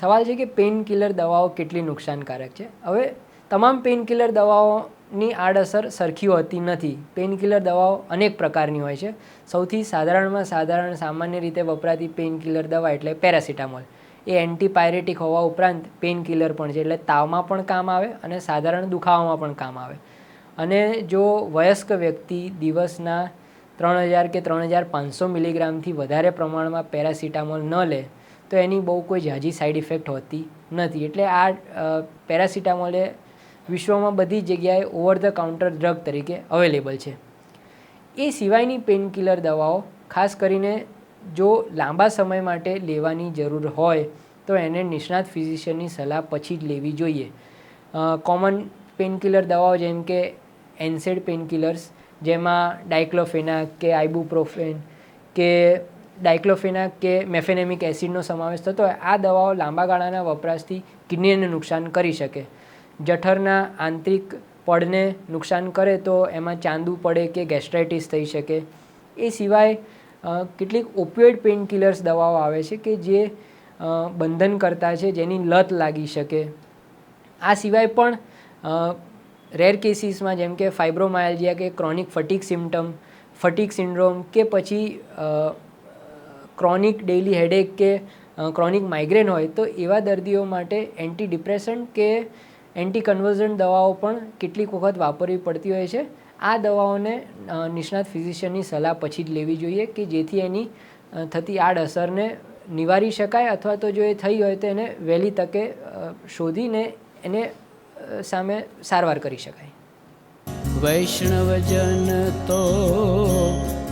સવાલ છે કે પેઇન કિલર દવાઓ કેટલી નુકસાનકારક છે? હવે, તમામ પેઇન કિલર દવાઓની આડઅસર સરખી હોતી નથી. પેઇન કિલર દવાઓ અનેક પ્રકારની હોય છે. સૌથી સાધારણમાં સાધારણ સામાન્ય રીતે વપરાતી પેઇન કિલર દવા એટલે પેરાસિટામોલ. એ એન્ટીપાયરેટિક હોવા ઉપરાંત પેઇન કિલર પણ છે. એટલે તાવમાં પણ કામ આવે અને સાધારણ દુખાવામાં પણ કામ આવે. અને જો વયસ્ક વ્યક્તિ દિવસના ત્રણ હજાર કે ત્રણ હજાર પાંચસો મિલીગ્રામથી વધારે પ્રમાણમાં પેરાસિટામોલ ન લે તો એની બહુ કોઈ ઝાઝી સાઈડ ઇફેક્ટ હોતી નથી. એટલે આ પેરાસિટામોલે વિશ્વમાં બધી જગ્યાએ ઓવર ધ કાઉન્ટર ડ્રગ તરીકે અવેલેબલ છે. એ સિવાયની પેનકિલર દવાઓ, ખાસ કરીને જો લાંબા સમય માટે લેવાની જરૂર હોય, તો એને નિષ્ણાત ફિઝિશિયનની સલાહ પછી જ લેવી જોઈએ. કોમન પેનકિલર દવાઓ જેમ કે એન્સેડ પેનકિલર્સ જેમાં ડાયક્લોફેનાક કે આઇબુપ્રોફેન કે ડાયક્લોફેનાક કે મેફેનેમિક એસિડનો સમાવેશ થતો હોય, આ દવાઓ લાંબા ગાળાના વપરાશથી કિડનીને નુકસાન કરી શકે. જઠરના આંતરિક પડને નુકસાન કરે તો એમાં ચાંદુ પડે કે ગેસ્ટ્રાઇટિસ થઈ શકે. એ સિવાય કેટલીક ઓપિયોઇડ પેઇન કિલર્સ દવાઓ આવે છે કે જે બંધનકર્તા બંધન કરતા છે, જેની લત લાગી શકે. આ સિવાય પણ રેર કેસીસમાં જેમ કે ફાઇબ્રોમાયલ્જિયા કે chronic fatigue symptom fatigue syndrome કે પછી ક્રોનિક ડેઇલી હેડેક કે ક્રોનિક માઇગ્રેન હોય, તો એવા દર્દીઓ માટે એન્ટી ડિપ્રેસન્ટ કે એન્ટી કન્વર્ઝન્ટ દવાઓ પણ કેટલીક વખત વાપરવી પડતી હોય છે. આ દવાઓને નિષ્ણાત ફિઝિશિયનની સલાહ પછી જ લેવી જોઈએ કે જેથી એની થતી આડઅસરને નિવારી શકાય અથવા તો જો એ થઈ હોય તો એને વહેલી તકે શોધીને એને સામે સારવાર કરી શકાય. વૈષ્ણવજન તો